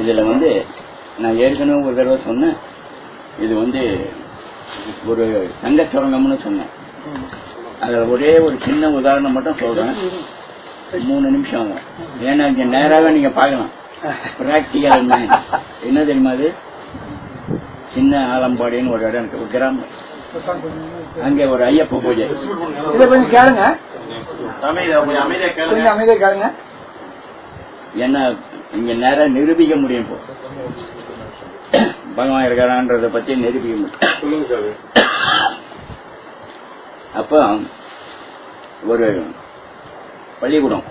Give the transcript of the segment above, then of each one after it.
இதுல வந்து நான் ஏற்கனவே ஒரு தடவை சொன்னேன். இது வந்து ஒரு தங்க சுரங்கம்னு சொன்னேன். அதுல ஒரே ஒரு சின்ன உதாரணம் மட்டும் சொல்றேன். மூணு நிமிஷம் ஆகும். ஏன்னா இங்க நேராவே நீங்க பார்க்கலாம். பிராக்டிக்கல் என்ன என்ன தெரியுமா அது? சின்ன ஆலம்பாடின்னு ஒரு இடம் இருக்கு ஒரு கிராமம். அங்க ஒரு ஐயப்ப பூஜை. இதை கொஞ்சம் கேளுங்க. அமைதியா கேளுங்க. என்ன இங்க நேரா நிரூபிக்க முடியும் இப்போ பகவான் இருக்காரான்றத பத்தி நிரூபிக்க முடியும். அப்போ ஒரு பள்ளிக்கூடம்.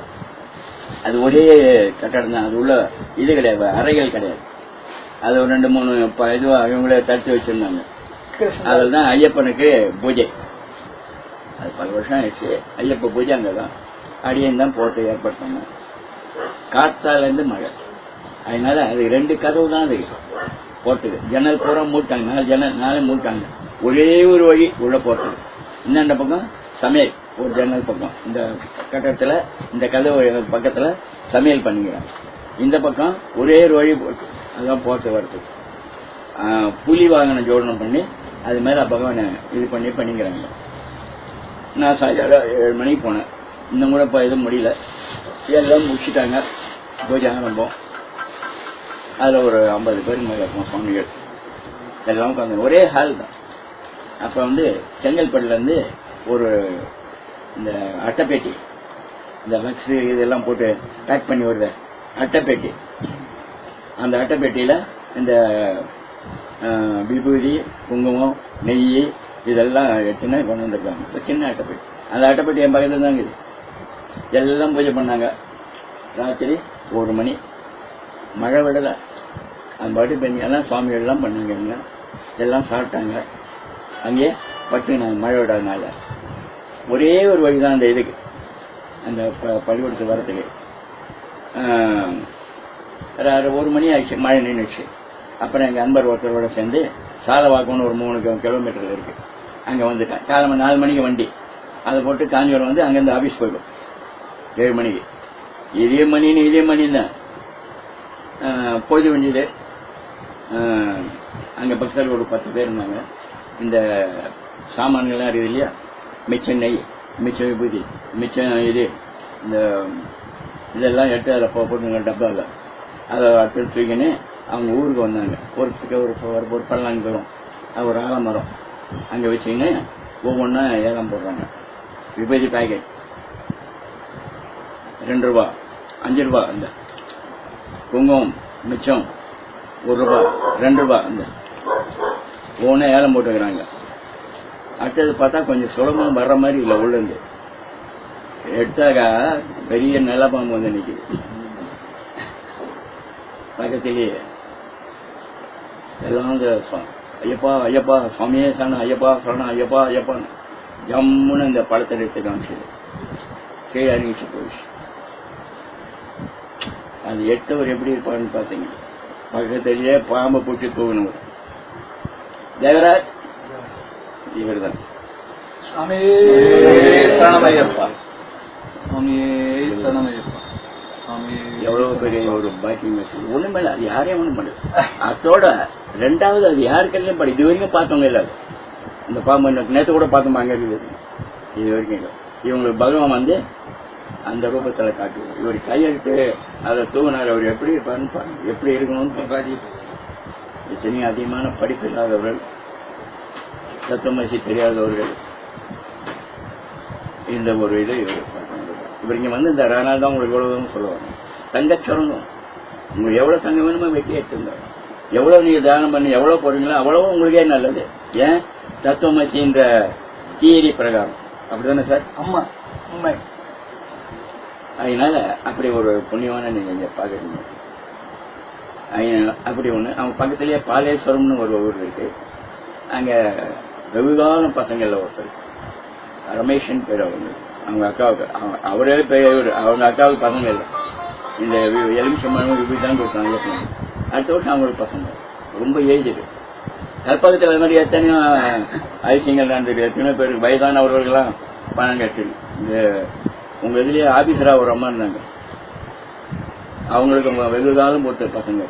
அது ஒரே கட்டடம் தான். அது உள்ள இது கிடையாது அறைகள் கிடையாது. அது ஒரு ரெண்டு மூணு ப- இதுவா இவங்களே தடுத்து வச்சிருந்தாங்க. அதில் தான் ஐயப்பனுக்கு பூஜை. அது பல வருஷம் ஆயிடுச்சு. ஐயப்ப பூஜை அங்கே தான் அடியன் தான் போட்டு ஏற்பாடு பண்ணேன். காத்தாலேருந்து மழை. அதனால அது ரெண்டு கதவு தான் அது. போட்டுது. ஜன்னல் பூரா மூட்டாங்க நாலு ஜன்னல் நாளே மூட்டாங்க ஒரே ஒரு வழி உள்ள போட்டது. இந்தாண்ட பக்கம்? சமையல். ஒரு ஜன்னல் பக்கம். இந்த கட்டத்தில் இந்த கதவு பக்கத்தில் சமையல் பண்ணிக்கிறாங்க. இந்த பக்கம் ஒரே ஒரு வழி போட்டு அதுதான் போட்டு வருது. புலி வாகனம் ஜோடனம் பண்ணி அது மேலே பகவானை இது பண்ணி பண்ணிக்கிறாங்க. நான் சாயங்காலம் ஏழு மணிக்கு போனேன். இன்னும் கூட இப்போ எதுவும் முடியல. எல்லாம் முடிச்சிட்டாங்க. பூஜை ரொம்ப அதில் ஒரு ஐம்பது பேருக்கு மேலே இருக்கும் சுவாமிகள். எல்லாம் உட்காந்து ஒரே ஹால் தான். அப்போ வந்து செங்கல்பட்டுலேருந்து ஒரு இந்த அட்டைப்பேட்டி இந்த லக்ஸ் இதெல்லாம் போட்டு பேக் பண்ணி வருது அட்டைப்பேட்டி. அந்த அட்டைப்பேட்டியில் இந்த விபூதி குங்குமம் நெய் இதெல்லாம் எடுத்துன்னு கொண்டு வந்திருக்காங்க. இப்போ சின்ன அட்டைப்பேட்டி. அந்த அட்டைப்பேட்டி என் பக்கத்தில் தான் இருக்குது எல்லாம் பூஜை பண்ணாங்க. ராத்திரி ஒரு மணி. மழை விடலை. அந்த பாட்டு பெண்கள்லாம் சுவாமிகள்லாம் எல்லாம் பண்ணாங்க எல்லாம். சாப்பிட்டாங்க. அங்கேயே பட்டுனாங்க மழை விடாதனால. ஒரே ஒரு வழி தான் அந்த இதுக்கு. அந்த ப- பள்ளிக்கூடத்துக்கு வரத்துக்கு ஒரு மணி ஆயிடுச்சு மழை நின்றுச்சு அப்புறம் எங்கள் அன்பர் ஒருத்தரோட சேர்ந்து சாலவாக்கம்னு ஒரு மூணு கிலோமீட்டர் இருக்கு. அங்கே வந்துட்டேன். காலம்பு நாலு மணிக்கு வண்டி. அதை போட்டு காஞ்சிபுரம் வந்து அங்கேருந்து ஆஃபீஸ் போயிடும். ஏழு மணிக்கு இதே மணின்னு இதே மணி தான் போயிட வேண்டியது. அங்கே பக்தர்கள் ஒரு பத்து பேர் இருந்தாங்க. இந்த சாமான்கள்லாம் இருக்குது இல்லையா? மிச்சம் நெய் மிச்சம் விபூதி மிச்சம் இது இந்த இதெல்லாம் எடுத்து அதில் போட்டுங்க டப்பாவில் அதை அடுத்து தூக்கின்னு அவங்க ஊருக்கு வந்தாங்க. ஒரு ஒரு ஒரு ஒரு பல்லாங்க வரும் அது ஒரு ஆலமரம். அங்கே வச்சுக்கின்னு ஒவ்வொன்றா ஏலம் போடுறாங்க. விபூதி பேக்கெட் ரெண்டு ரூபா அஞ்சு ரூபா அந்த குங்குமம் மிச்சம் ஒரு ரூபா ரெண்டு ரூபா அந்த ஒவ்வொன்றும் ஏலம் போட்டுக்கிறாங்க. அடுத்தது பார்த்தா கொஞ்சம் சுலபம் வர்ற மாதிரி இல்லை உள்ளேருந்து எடுத்தாக்கா பெரிய நிலப்பாம்பு வந்து நிற்குது பக்கத்திலேயே. எல்லாம் இந்த ஐயப்பா ஐயப்பா சுவாமியே சரணம் ஐயப்பா சரணம் ஐயப்பா ஐயப்பான்னு ஜம்முன்னு இந்த படத்தை எடுத்து காமிச்சது கீழே அறிவிச்சு போயிடுச்சு. அது எட்டவர் எப்படி இருப்பாருன்னு பார்த்தீங்க பக்கத்திலேயே பாம்பை பூச்சி தூவினவர். தேவராஜ்? இவர் தான் சுவாமி சரணமையப்பா. சுவாமியே சரணமையப்பா. எவ்வளவு பெரிய ஒரு பாக்கியம் ஒண்ணுமே இல்லை அது யாரையும் ஒண்ணும் பண்ணல. அதோட ரெண்டாவது அது யார் கையிலும் படி இது வரைக்கும் பார்த்தவங்க இல்லை அது. இந்த பாம்பு நேற்று கூட பார்த்தோம் அங்க இருக்குது. இது வரைக்கும் இல்லை. இவங்களுக்கு பகவான் வந்து அந்த ரூபத்துல காட்டுவோம். இவர் கையெழுத்து அதை தூங்கினார். அவர் எப்படி இருப்பாருன்னு பாருங்க. எப்படி இருக்கணும்னு பாருங்க. இத்தனையும் அதிகமான படிப்பு இல்லாதவர்கள் தத்துவமசி தெரியாதவர்கள் இந்த ஒரு இதை இவர் இங்க வந்து இந்த ராணா தான் உங்களுக்கு எவ்வளோன்னு சொல்லுவாங்க. தங்க சொல்லணும் உங்களுக்கு எவ்வளவு தங்கம் வேணுமோ வெட்டி எடுத்துங்க எவ்வளவு நீங்க தானம் பண்ணி எவ்வளவு போடுறீங்களோ அவ்வளவு உங்களுக்கே நல்லது. ஏன்? தத்துவமசின்ற தியரி பிரகாரம். அப்படிதானே சார்? அம்மா உண்மை. அதனால அப்படி ஒரு புண்ணியமான நீங்க இங்க பாக்குறீங்க அப்படி ஒண்ணு அவங்க பக்கத்திலேயே பாலேஸ்வரம்னு ஒரு ஊர் இருக்கு. அங்க வெகுகாலம் பசங்கள்ல ஒருத்தர் ரமேஷன் பேர் அவங்க. அவங்க அக்காவுக்கு அவரே பேர் அவங்க அக்காவுக்கு பசங்க இல்லை. இந்த எலுமிச்சம்பழம் இப்படி தான் கொடுத்தாங்க. அடுத்த வருஷம் அவங்களுக்கு பசங்க. ரொம்ப ஏஜ் கற்பகத்தில் அது மாதிரி எத்தனையோ ஐசியங்கள் நடந்திருக்கு. எத்தனையோ பேருக்கு வயதானவர்கள்லாம் பணம் கிடைச்சிருக்கு இந்த உங்க இதுலயே ஆபீசரா ஒரு அம்மா இருந்தாங்க அவங்களுக்கு வெகு காலம் போட்ட பசங்க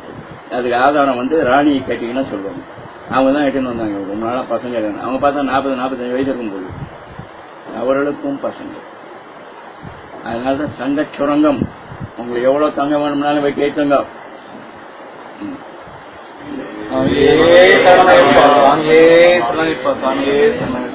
அதுக்கு ஆதாரம் வந்து ராணியை கேட்டீங்கன்னா சொல்லுவாங்க அவங்க தான் எட்டுன்னு வந்தாங்க ரொம்ப நாளாக பசங்க இருக்காங்க அவங்க பார்த்தா நாற்பது நாற்பத்தஞ்சு வயசு இருக்கும் போது அவர்களுக்கும் பசங்க அதனால தான் தங்க சுரங்கம் உங்களுக்கு எவ்வளவு தங்கம் வேணும்னாலும் போய் கேட்டுங்க சுவாமியே சுவாமியே சுவாமியே